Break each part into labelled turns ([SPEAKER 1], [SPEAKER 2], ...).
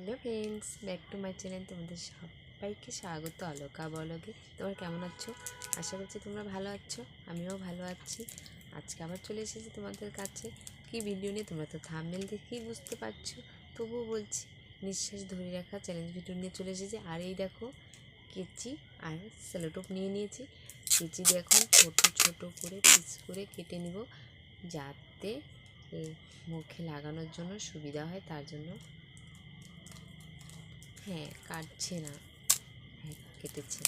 [SPEAKER 1] Hello friends back to my channel তোমাদের সবাইকে স্বাগত আলোকা বলগে। তোমরা কেমন আছো? আশা করছি তোমরা ভালো আছো, আমিও ভালো আছি। আজকে আবার চলে এসেছি তোমাদের কাছে। কি ভিডিও নিয়ে? তোমরা তো থামনেল দেখেই বুঝতে পারছ। তবুও বলছি, নিঃশ্বাস ধরে রাখা চ্যালেঞ্জ ভিডিও নিয়ে চলে এসেছি। আর এই দেখো, কেচি আর সেলোটোপ নিয়ে নিয়েছি। কেচি দিয়ে এখন ছোটো ছোটো করে পিস করে কেটে নিব। যাতে মুখে লাগানোর জন্য সুবিধা হয়, তার জন্য হ্যাঁ কাটছে না। হ্যাঁ কেটেছে।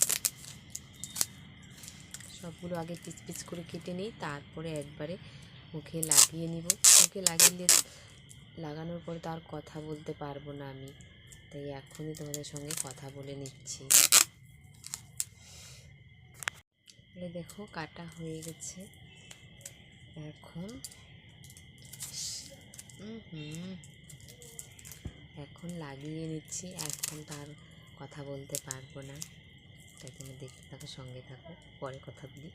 [SPEAKER 1] সবগুলো আগে পিচ পিচ করে কেটে নিই, তারপরে একবারে মুখে লাগিয়ে নিব। মুখে লাগিয়ে লাগানোর পরে তো আর কথা বলতে পারব না আমি। তাই এখনই তোমাদের সঙ্গে কথা বলে নিচ্ছি। দেখো, কাটা হয়ে গেছে। এখন হুম। এখন লাগিয়ে নিচ্ছি, এখন তার কথা বলতে পারব না। তাই তুমি দেখতে থাকো, সঙ্গে থাকো, পরে কথা বলি।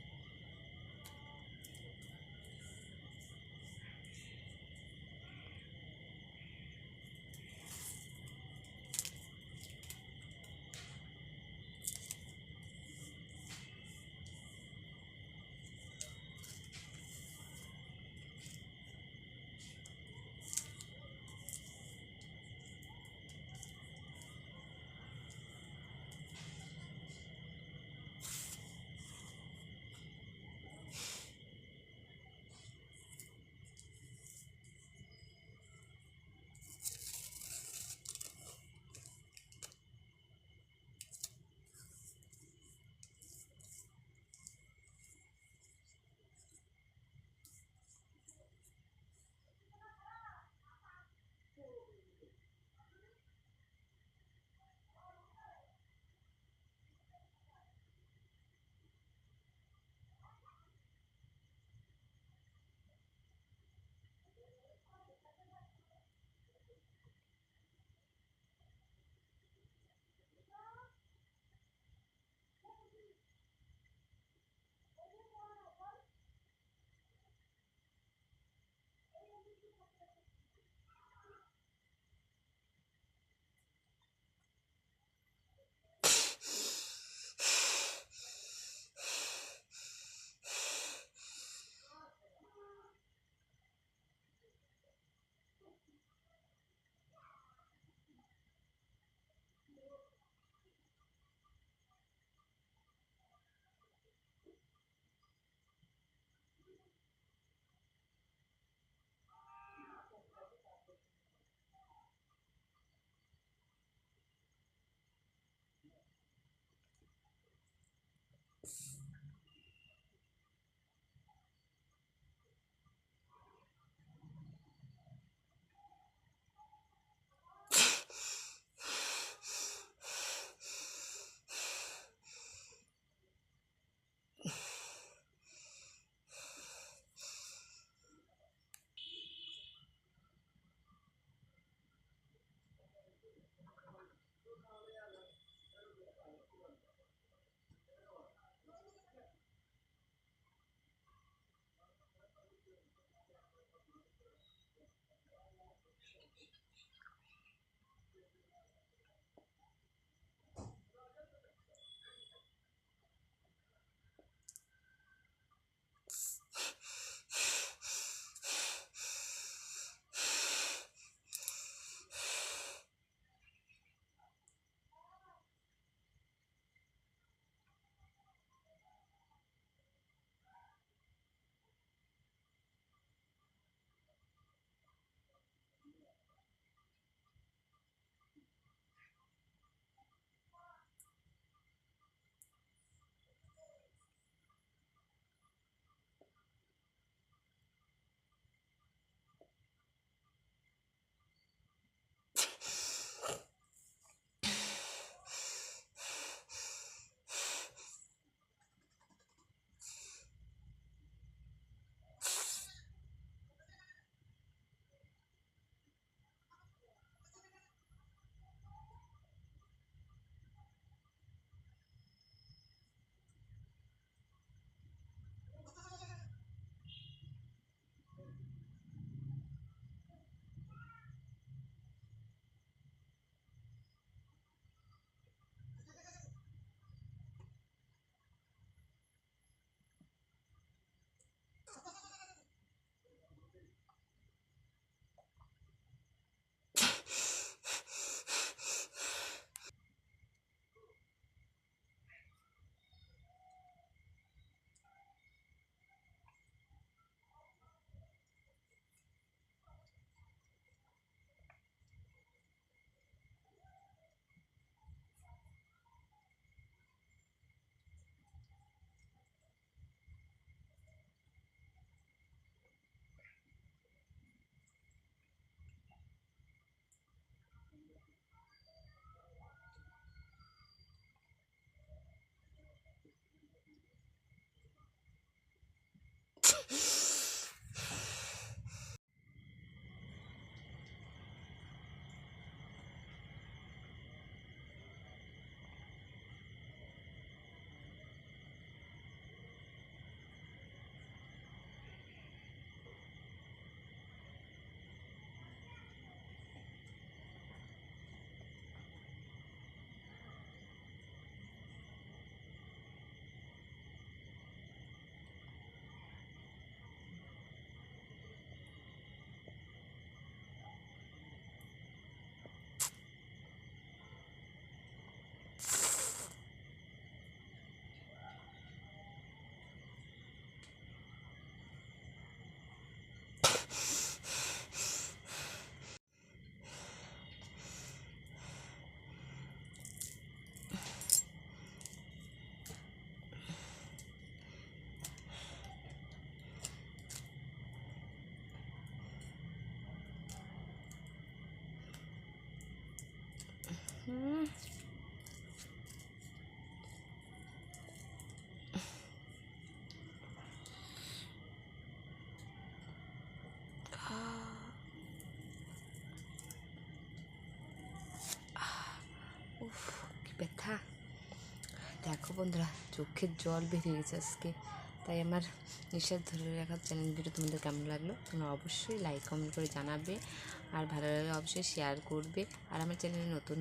[SPEAKER 1] হুম উফ কি ব্যথা দেখো বন্ধুরা চোখের জল বেরিয়ে গেছে আজকে তাই আমার নিঃশ্বাস ধরে রাখার চ্যানেল ভিডিও তোমাদের কেমন লাগল? তোমরা অবশ্যই লাইক কমেন্ট করে জানাবে। আর ভালো লাগলে অবশ্যই শেয়ার করবে। আর আমার চ্যানেলে নতুন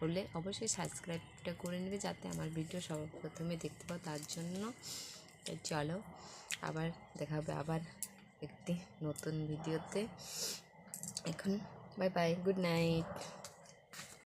[SPEAKER 1] হলে অবশ্যই সাবস্ক্রাইবটা করে নেবে যাতে আমার ভিডিও সবার প্রথমে দেখতে পাও। তার জন্য চলো আবার দেখা হবে আবার একটি নতুন ভিডিওতে এখন বাই বাই গুড নাইট